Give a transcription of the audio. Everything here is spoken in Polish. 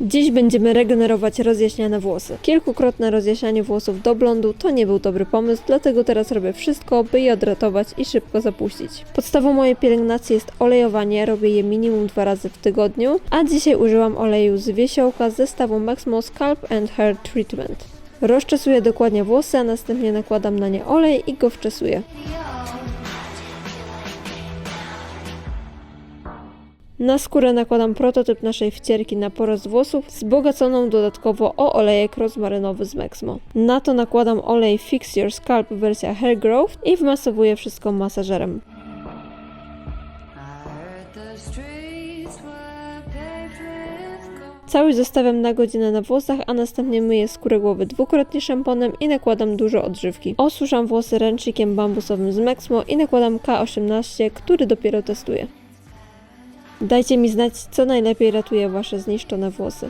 Dziś będziemy regenerować rozjaśniane włosy. Kilkukrotne rozjaśnianie włosów do blondu to nie był dobry pomysł, dlatego teraz robię wszystko, by je odratować i szybko zapuścić. Podstawą mojej pielęgnacji jest olejowanie, robię je minimum dwa razy w tygodniu, a dzisiaj użyłam oleju z wiesiołka z zestawu Maximo Scalp and Hair Treatment. Rozczesuję dokładnie włosy, a następnie nakładam na nie olej i go wczesuję. Na skórę nakładam prototyp naszej wcierki na porost włosów, wzbogaconą dodatkowo o olejek rozmarynowy z Maxmo. Na to nakładam olej Fix Your Scalp wersja Hair Growth i wmasowuję wszystko masażerem. Całość zostawiam na godzinę na włosach, a następnie myję skórę głowy dwukrotnie szamponem i nakładam dużo odżywki. Osuszam włosy ręcznikiem bambusowym z Maxmo i nakładam K18, który dopiero testuję. Dajcie mi znać, co najlepiej ratuje Wasze zniszczone włosy.